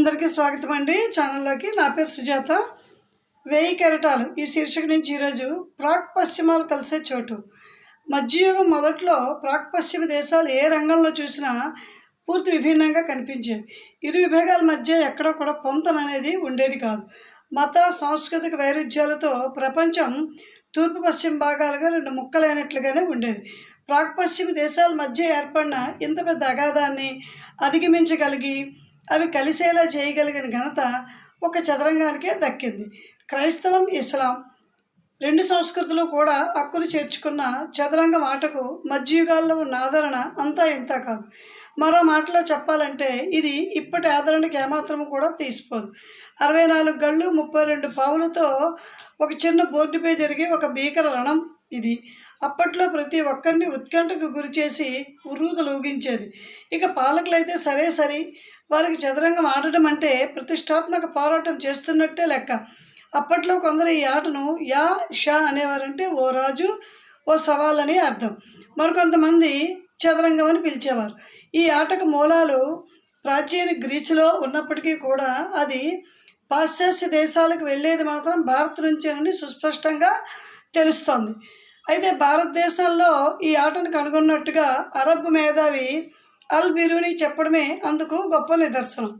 అందరికీ స్వాగతం అండి. ఛానల్లోకి నా పేరు సుజాత. వేయి కెరటాలు. ఈ శీర్షిక నుంచి ఈరోజు ప్రాక్ పశ్చిమాలు కలిసే చోటు. మధ్యయుగం మొదట్లో ప్రాక్ పశ్చిమ దేశాలు ఏ రంగంలో చూసినా పూర్తి విభిన్నంగా కనిపించేవి. ఇరు విభాగాల మధ్య ఎక్కడ కూడా పొంతన అనేది ఉండేది కాదు. మత సాంస్కృతిక వైరుధ్యాలతో ప్రపంచం తూర్పు పశ్చిమ భాగాలుగా రెండు ముక్కలైనట్లుగానే ఉండేది. ప్రాక్ పశ్చిమ దేశాల మధ్య ఏర్పడిన ఇంత పెద్ద అగాధాన్ని అధిగమించగలిగి అవి కలిసేలా చేయగలిగిన ఘనత ఒక చదరంగానికే దక్కింది. క్రైస్తవం ఇస్లాం రెండు సంస్కృతులు కూడా హక్కును చేర్చుకున్న చదరంగం ఆటకు మధ్యయుగాల్లో ఉన్న ఆదరణ అంతా ఇంత కాదు. మరో మాటలో చెప్పాలంటే ఇది ఇప్పటి ఆదరణకి ఏమాత్రం కూడా తీసిపోదు. అరవై నాలుగు గళ్ళు ముప్పై రెండు పావులతో ఒక చిన్న బోర్డుపై జరిగే ఒక భీకర రణం ఇది. అప్పట్లో ప్రతి ఒక్కరిని ఉత్కంఠకు గురిచేసి చేసి ఊగించేది. ఇక పాలకులైతే సరే సరి వారికి చదరంగం ఆడటం అంటే ప్రతిష్టాత్మక పోరాటం చేస్తున్నట్టే లెక్క. అప్పట్లో కొందరు ఈ ఆటను యా షా అనేవారంటే ఓ రాజు ఓ సవాల్ అని అర్థం. మరికొంతమంది చదరంగం అని పిలిచేవారు. ఈ ఆటకు మూలాలు ప్రాచీన గ్రీసులో ఉన్నప్పటికీ కూడా అది పాశ్చాత్య దేశాలకు వెళ్ళేది మాత్రం భారత్ నుంచేనని సుస్పష్టంగా తెలుస్తోంది. అయితే భారతదేశంలో ఈ ఆటను కనుగొన్నట్టుగా అరబ్ మేధావి అల్ బిరూని చెప్పడమే అందుకు గొప్ప నిదర్శనం.